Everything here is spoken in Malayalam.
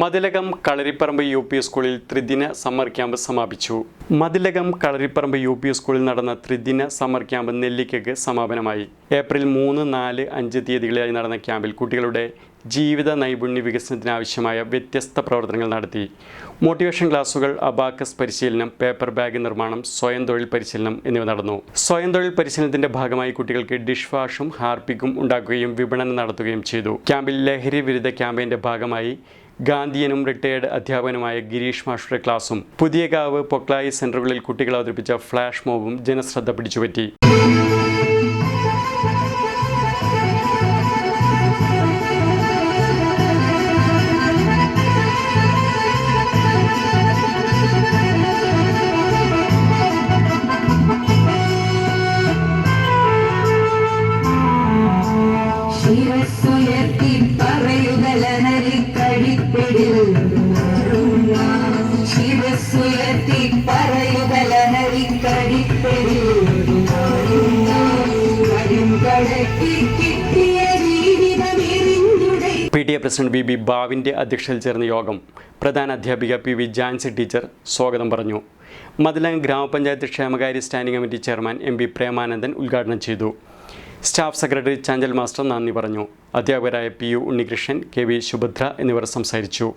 മതിലകം കളരിപ്പറമ്പ് യു പി സ്കൂളിൽ ത്രിദിന സമ്മർ ക്യാമ്പ് സമാപിച്ചു. മതിലകം കളരിപ്പറമ്പ് യു പി സ്കൂളിൽ നടന്ന ത്രിദിന സമ്മർ ക്യാമ്പ് നെല്ലിക്കയ്ക്ക് സമാപനമായി. ഏപ്രിൽ മൂന്ന് നാല് അഞ്ച് തീയതികളിലായി നടന്ന ക്യാമ്പിൽ കുട്ടികളുടെ ജീവിത നൈപുണ്യ വികസനത്തിനാവശ്യമായ വ്യത്യസ്ത പ്രവർത്തനങ്ങൾ നടത്തി. മോട്ടിവേഷൻ ക്ലാസുകൾ അബാക്കസ് പരിശീലനം പേപ്പർ ബാഗ് നിർമ്മാണം സ്വയം തൊഴിൽ പരിശീലനം എന്നിവ നടന്നു. സ്വയം തൊഴിൽ പരിശീലനത്തിന്റെ ഭാഗമായി കുട്ടികൾക്ക് ഡിഷ് വാഷും ഹാർപ്പിക്കും ഉണ്ടാക്കുകയും വിപണനം നടത്തുകയും ചെയ്തു. ക്യാമ്പിൽ ലഹരി വിരുദ്ധ ക്യാമ്പയിന്റെ ഭാഗമായി ഗാന്ധിയനും റിട്ടയേർഡ് അധ്യാപകനുമായ ഗിരീഷ് മാഷുടെ ക്ലാസും പുതിയകാവ് പൊക്ലായി സെന്ററുകളിൽ കുട്ടികൾ അവതരിപ്പിച്ച ഫ്ലാഷ് മോബും ജനശ്രദ്ധ പിടിച്ചുപറ്റി. ശിരസ്സുയർത്തി P T A president B B ബാവിന്റെ അധ്യക്ഷതയിൽ ചേർന്ന യോഗം പ്രധാന അധ്യാപിക പി വി ജാൻസി ടീച്ചർ സ്വാഗതം പറഞ്ഞു. മതിലം ഗ്രാമപഞ്ചായത്ത് ക്ഷേമകാര്യ standing committee chairman M P Premanandan ഉദ്ഘാടനം ചെയ്തു. സ്റ്റാഫ് സെക്രട്ടറി ചാഞ്ചൽ മാസ്റ്റർ നന്ദി പറഞ്ഞു. അധ്യാപകരായ P U Unnikrishnan K V Subhadra എന്നിവർ സംസാരിച്ചു.